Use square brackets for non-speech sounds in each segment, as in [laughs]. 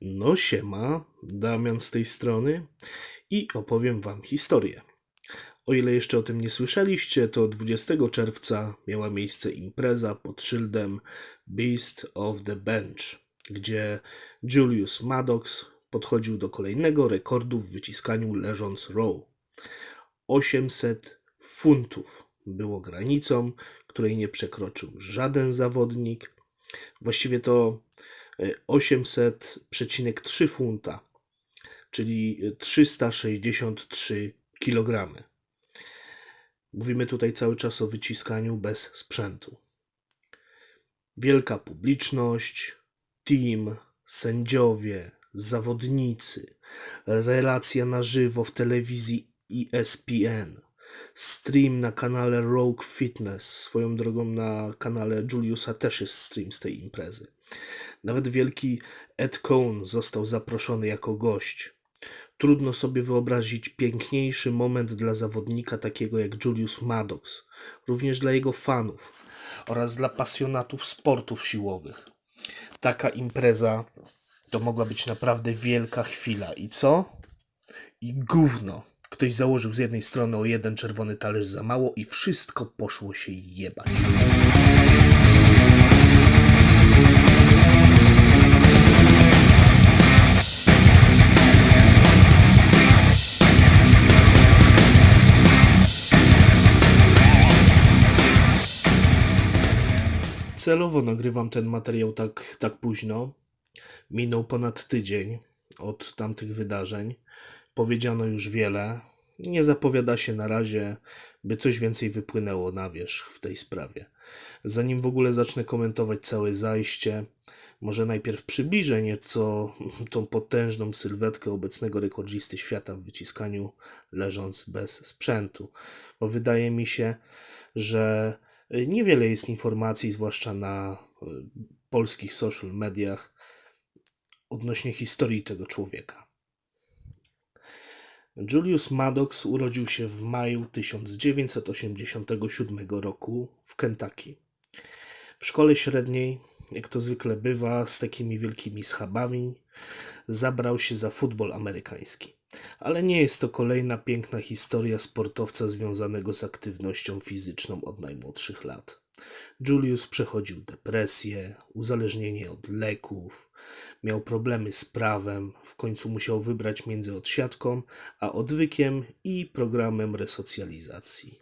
No siema, Damian z tej strony i opowiem wam historię. O ile jeszcze o tym nie słyszeliście, to 20 czerwca miała miejsce impreza pod szyldem Beast of the Bench, gdzie Julius Maddox podchodził do kolejnego rekordu w wyciskaniu leżąc row. 800 funtów było granicą, której nie przekroczył żaden zawodnik. Właściwie to 800,3 funta, czyli 363 kg. Mówimy tutaj cały czas o wyciskaniu bez sprzętu. Wielka publiczność, team, sędziowie, zawodnicy, relacja na żywo w telewizji ESPN, stream na kanale Rogue Fitness. Swoją drogą na kanale Juliusa też jest stream z tej imprezy. Nawet wielki Ed Cohn został zaproszony jako gość. Trudno sobie wyobrazić piękniejszy moment dla zawodnika takiego jak Julius Maddox, również dla jego fanów oraz dla pasjonatów sportów siłowych. Taka impreza to mogła być naprawdę wielka chwila. I co? I gówno. Ktoś założył z jednej strony o jeden czerwony talerz za mało i wszystko poszło się jebać. Celowo nagrywam ten materiał tak, tak późno. Minął ponad tydzień od tamtych wydarzeń. Powiedziano już wiele. Nie zapowiada się na razie, by coś więcej wypłynęło na wierzch w tej sprawie. Zanim w ogóle zacznę komentować całe zajście, może najpierw przybliżę nieco [laughs] tą potężną sylwetkę obecnego rekordzisty świata w wyciskaniu, leżąc bez sprzętu. Bo wydaje mi się, że niewiele jest informacji, zwłaszcza na y, polskich social mediach, odnośnie historii tego człowieka. Julius Maddox urodził się w maju 1987 roku w Kentucky. W szkole średniej, jak to zwykle bywa, z takimi wielkimi schabami, zabrał się za futbol amerykański. Ale nie jest to kolejna piękna historia sportowca związanego z aktywnością fizyczną od najmłodszych lat. Julius przechodził depresję, uzależnienie od leków, miał problemy z prawem, w końcu musiał wybrać między odsiadką a odwykiem i programem resocjalizacji.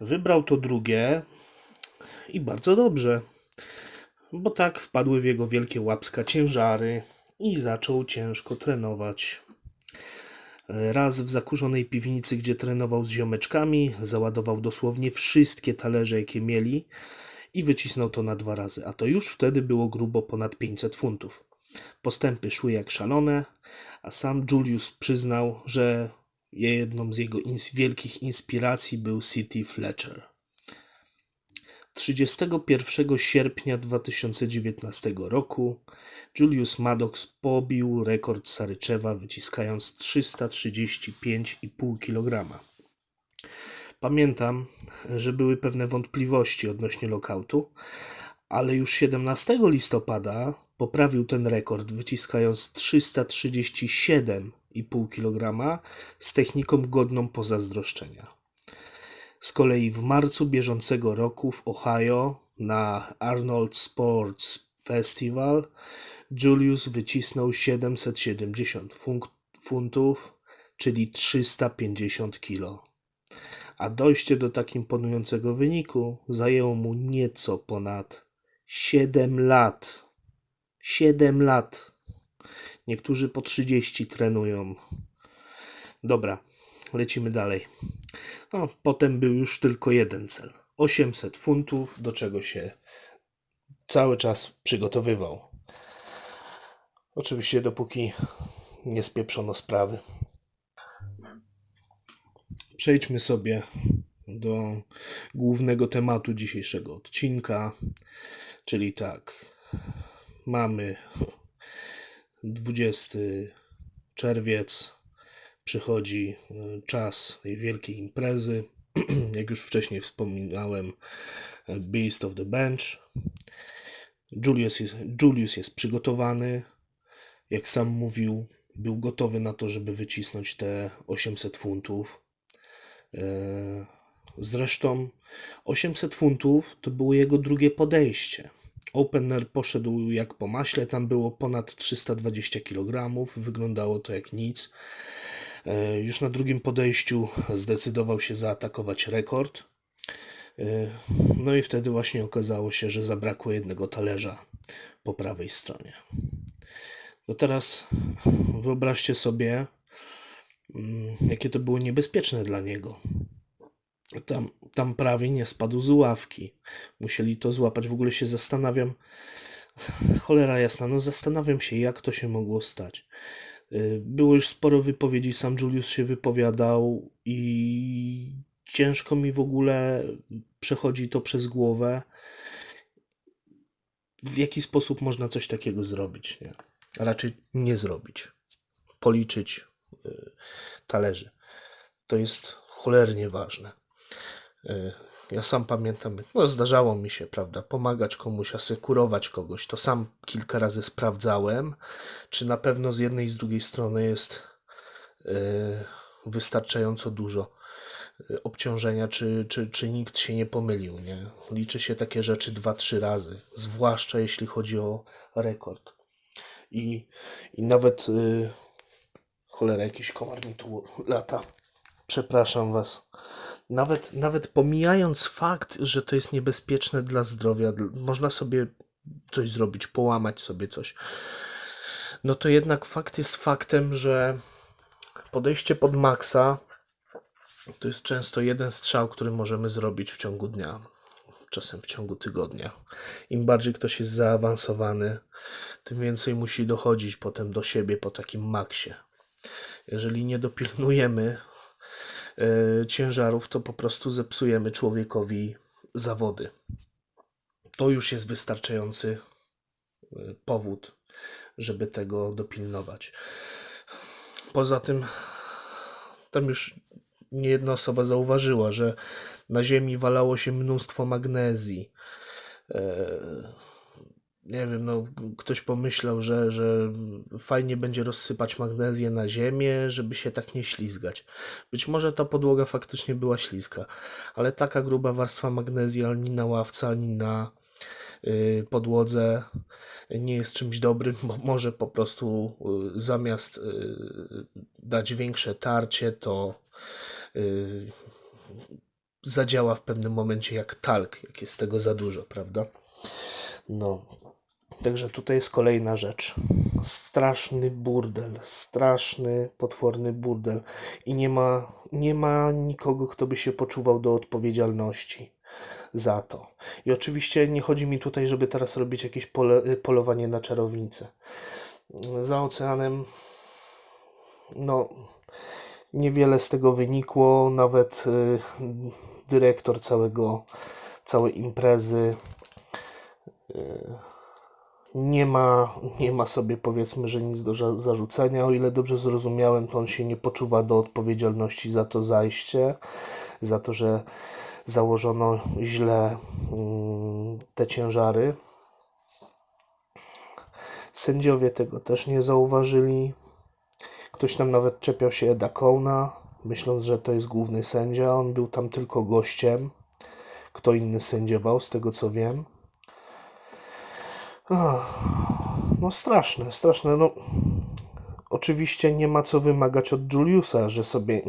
Wybrał to drugie i bardzo dobrze, bo tak wpadły w jego wielkie łapska ciężary i zaczął ciężko trenować. Raz w zakurzonej piwnicy, gdzie trenował z ziomeczkami, załadował dosłownie wszystkie talerze, jakie mieli i wycisnął to na dwa razy, a to już wtedy było grubo ponad 500 funtów. Postępy szły jak szalone, a sam Julius przyznał, że jedną z jego ins- wielkich inspiracji był City Fletcher. 31 sierpnia 2019 roku Julius Maddox pobił rekord Saryczewa, wyciskając 335,5 kg. Pamiętam, że były pewne wątpliwości odnośnie lokautu, ale już 17 listopada poprawił ten rekord, wyciskając 337,5 kg z techniką godną pozazdroszczenia. Z kolei w marcu bieżącego roku w Ohio na Arnold Sports Festival Julius wycisnął 770 fun- funtów, czyli 350 kg. A dojście do tak imponującego wyniku zajęło mu nieco ponad 7 lat. 7 lat. Niektórzy po 30 trenują. Dobra, lecimy dalej. No, potem był już tylko jeden cel. 800 funtów, do czego się cały czas przygotowywał. Oczywiście dopóki nie spieprzono sprawy. Przejdźmy sobie do głównego tematu dzisiejszego odcinka, czyli tak, mamy 20 czerwiec, przychodzi e, czas tej wielkiej imprezy. [clears throat] Jak już wcześniej wspominałem, e, Beast of the Bench. Julius jest, Julius jest przygotowany, jak sam mówił, był gotowy na to, żeby wycisnąć te 800 funtów. E, Zresztą 800 funtów to było jego drugie podejście. Opener poszedł jak po maśle, tam było ponad 320 kg, wyglądało to jak nic. E, Już na drugim podejściu zdecydował się zaatakować rekord. E, No i wtedy właśnie okazało się, że zabrakło jednego talerza po prawej stronie. No teraz wyobraźcie sobie, mm, jakie to było niebezpieczne dla niego. Tam, tam prawie nie spadł z ławki. Musieli to złapać. W ogóle się zastanawiam, cholera jasna, no zastanawiam się, jak to się mogło stać. Y, Było już sporo wypowiedzi, sam Julius się wypowiadał i ciężko mi w ogóle przechodzi to przez głowę, w jaki sposób można coś takiego zrobić, nie? A raczej nie zrobić. Policzyć y, talerzy. To jest cholernie ważne. Ja sam pamiętam, no zdarzało mi się, prawda, pomagać komuś, asekurować kogoś. To sam kilka razy sprawdzałem, czy na pewno z jednej i z drugiej strony jest y, wystarczająco dużo y, obciążenia, czy, czy, czy nikt się nie pomylił, nie? Liczy się takie rzeczy dwa, trzy razy, zwłaszcza jeśli chodzi o rekord. I, i nawet y, cholera, jakiś komar mi tu lata. Przepraszam was. Nawet, nawet pomijając fakt, że to jest niebezpieczne dla zdrowia, można sobie coś zrobić, połamać sobie coś. No to jednak fakt jest faktem, że podejście pod maksa to jest często jeden strzał, który możemy zrobić w ciągu dnia, czasem w ciągu tygodnia. Im bardziej ktoś jest zaawansowany, tym więcej musi dochodzić potem do siebie po takim maksie. Jeżeli nie dopilnujemy ciężarów, to po prostu zepsujemy człowiekowi zawody. To już jest wystarczający e, powód, żeby tego dopilnować. Poza tym, tam już niejedna osoba zauważyła, że na Ziemi walało się mnóstwo magnezji. Nie wiem, no, ktoś pomyślał, że, że fajnie będzie rozsypać magnezję na ziemię, żeby się tak nie ślizgać. Być może ta podłoga faktycznie była śliska, ale taka gruba warstwa magnezji ani na ławce, ani na y, podłodze nie jest czymś dobrym, bo może po prostu y, zamiast y, dać większe tarcie, to y, zadziała w pewnym momencie jak talk, jak jest tego za dużo, prawda? No, Także tutaj jest kolejna rzecz. Straszny burdel, straszny, potworny burdel. I nie ma, nie ma nikogo, kto by się poczuwał do odpowiedzialności za to. I oczywiście nie chodzi mi tutaj, żeby teraz robić jakieś pole, polowanie na czarownicę. Za oceanem, no, niewiele z tego wynikło. Nawet y, dyrektor całego, całej imprezy nie ma, nie ma sobie powiedzmy, że nic do zarzucenia. O ile dobrze zrozumiałem, to on się nie poczuwa do odpowiedzialności za to zajście, za to, że założono źle mm, te ciężary. Sędziowie tego też nie zauważyli. Ktoś tam nawet czepiał się Eda Cołna, myśląc, że to jest główny sędzia. On był tam tylko gościem. Kto inny sędziował, z tego co wiem. No straszne, straszne. No, oczywiście nie ma co wymagać od Juliusa, że sobie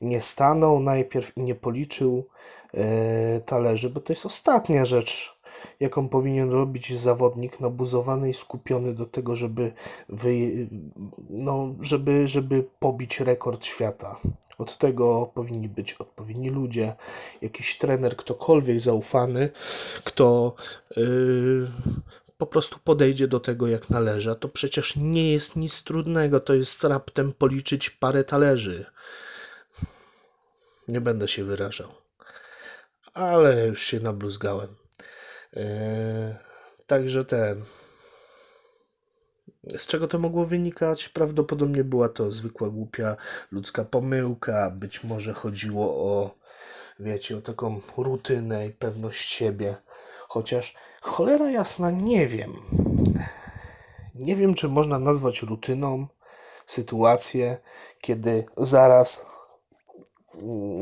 nie stanął najpierw i nie policzył e, talerzy, bo to jest ostatnia rzecz, jaką powinien robić zawodnik nabuzowany i skupiony do tego, żeby, wy, no, żeby, żeby pobić rekord świata. Od tego powinni być odpowiedni ludzie, jakiś trener, ktokolwiek zaufany, kto yy, po prostu podejdzie do tego jak należy. A to przecież nie jest nic trudnego, to jest raptem policzyć parę talerzy. Nie będę się wyrażał, ale już się nabluzgałem. Eee, także ten. Z czego to mogło wynikać? Prawdopodobnie była to zwykła głupia ludzka pomyłka. Być może chodziło o, wiecie, o taką rutynę i pewność siebie. Chociaż cholera jasna, nie wiem. Nie wiem, czy można nazwać rutyną sytuację, kiedy zaraz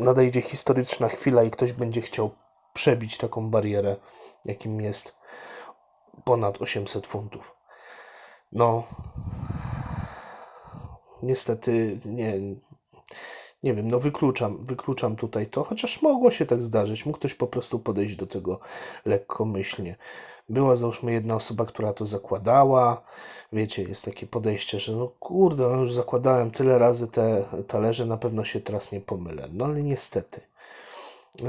nadejdzie historyczna chwila i ktoś będzie chciał przebić taką barierę, jakim jest ponad 800 funtów. No, niestety nie, nie wiem, no wykluczam, wykluczam tutaj to, chociaż mogło się tak zdarzyć. Mógł ktoś po prostu podejść do tego lekkomyślnie. Była załóżmy jedna osoba, która to zakładała. Wiecie, jest takie podejście, że no kurde, no już zakładałem tyle razy te talerze, na pewno się teraz nie pomylę. No ale niestety. Yy,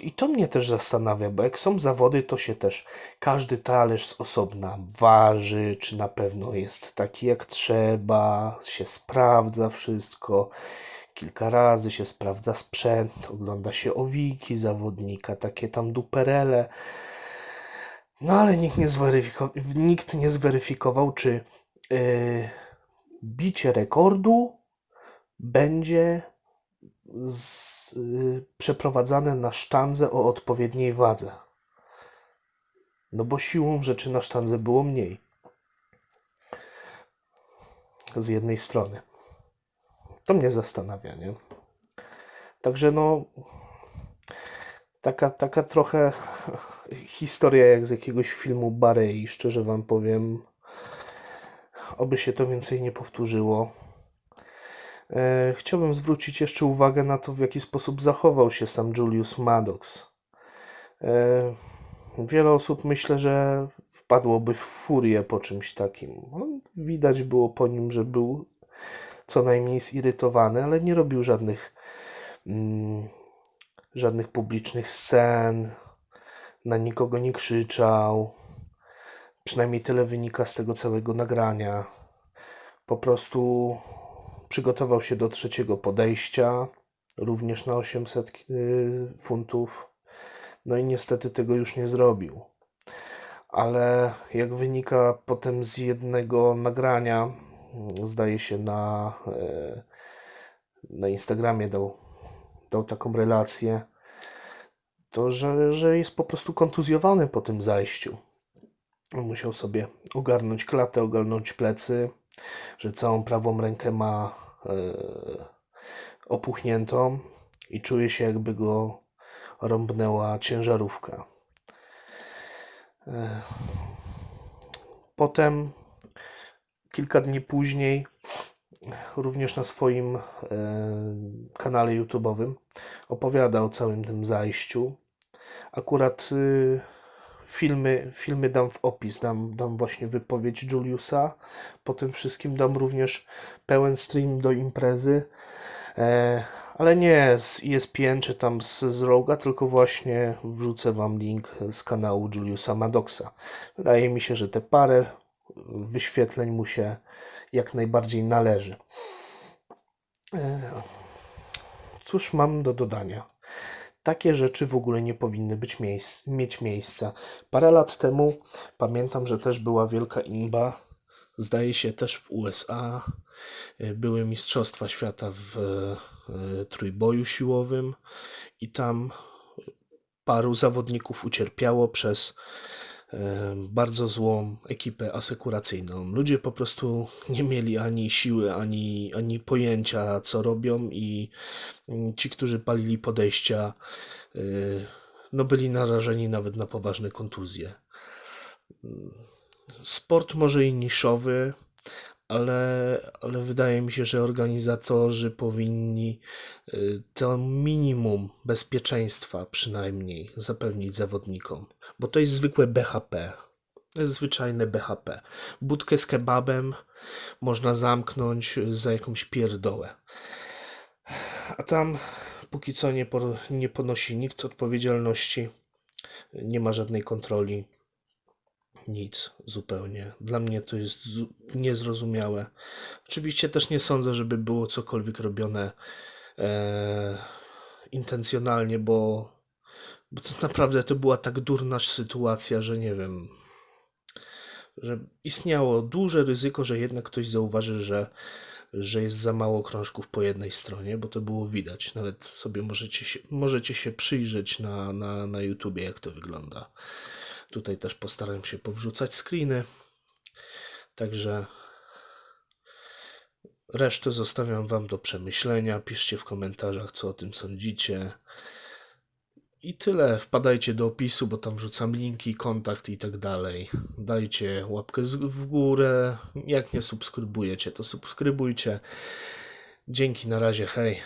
i to mnie też zastanawia, bo jak są zawody, to się też każdy talerz z osobna waży, czy na pewno jest taki jak trzeba, się sprawdza wszystko. Kilka razy się sprawdza sprzęt, ogląda się owiki zawodnika, takie tam duperele. No ale nikt nie zweryfikował, nikt nie zweryfikował czy yy, bicie rekordu będzie z, y, przeprowadzane na sztandze o odpowiedniej wadze. No bo siłą rzeczy na sztandze było mniej. Z jednej strony. To mnie zastanawia, nie? Także no. Taka, taka trochę historia jak z jakiegoś filmu Barei, szczerze wam powiem. Oby się to więcej nie powtórzyło. E, Chciałbym zwrócić jeszcze uwagę na to, w jaki sposób zachował się sam Julius Maddox. E, Wiele osób myślę, że wpadłoby w furię po czymś takim. On, widać było po nim, że był co najmniej zirytowany, ale nie robił żadnych, mm, żadnych publicznych scen, na nikogo nie krzyczał. Przynajmniej tyle wynika z tego całego nagrania. Po prostu przygotował się do trzeciego podejścia, również na 800 y, funtów. No i niestety tego już nie zrobił. Ale jak wynika potem z jednego nagrania, zdaje się na, e, na Instagramie dał, dał taką relację, to że, że jest po prostu kontuzjowany po tym zajściu. Musiał sobie ogarnąć klatę, ogarnąć plecy, że całą prawą rękę ma e, opuchniętą i czuje się jakby go rąbnęła ciężarówka. E, Potem, kilka dni później, również na swoim e, kanale YouTube'owym opowiada o całym tym zajściu. Akurat y, filmy, filmy dam w opis, dam, dam właśnie wypowiedź Juliusa. Po tym wszystkim dam również pełen stream do imprezy. E, ale nie z ESPN czy tam z, z Roga, tylko właśnie wrzucę Wam link z kanału Juliusa Maddoxa. Wydaje mi się, że te parę wyświetleń mu się jak najbardziej należy. E, Cóż mam do dodania? Takie rzeczy w ogóle nie powinny być miejsc, mieć miejsca. Parę lat temu pamiętam, że też była wielka imba. Zdaje się też w USA e, były Mistrzostwa Świata w e, trójboju siłowym i tam paru zawodników ucierpiało przez e, bardzo złą ekipę asekuracyjną. Ludzie po prostu nie mieli ani siły, ani, ani pojęcia, co robią, i mm, ci, którzy palili podejścia, y, no byli narażeni nawet na poważne kontuzje. Sport może i niszowy, ale, ale wydaje mi się, że organizatorzy powinni y, to minimum bezpieczeństwa przynajmniej zapewnić zawodnikom, bo to jest zwykłe BHP. To jest zwyczajne BHP. Budkę z kebabem można zamknąć za jakąś pierdołę. A tam póki co nie, po, nie ponosi nikt odpowiedzialności, nie ma żadnej kontroli. Nic zupełnie. Dla mnie to jest zu- niezrozumiałe. Oczywiście też nie sądzę, żeby było cokolwiek robione e, intencjonalnie, bo, bo to naprawdę to była tak durna sytuacja, że nie wiem, że istniało duże ryzyko, że jednak ktoś zauważy, że, że jest za mało krążków po jednej stronie, bo to było widać. Nawet sobie możecie się, możecie się przyjrzeć na, na, na YouTubie, jak to wygląda. Tutaj też postaram się powrzucać screeny. Także resztę zostawiam Wam do przemyślenia. Piszcie w komentarzach, co o tym sądzicie. I tyle. Wpadajcie do opisu, bo tam wrzucam linki, kontakt i tak dalej. Dajcie łapkę w górę. Jak nie subskrybujecie, to subskrybujcie. Dzięki, na razie, hej.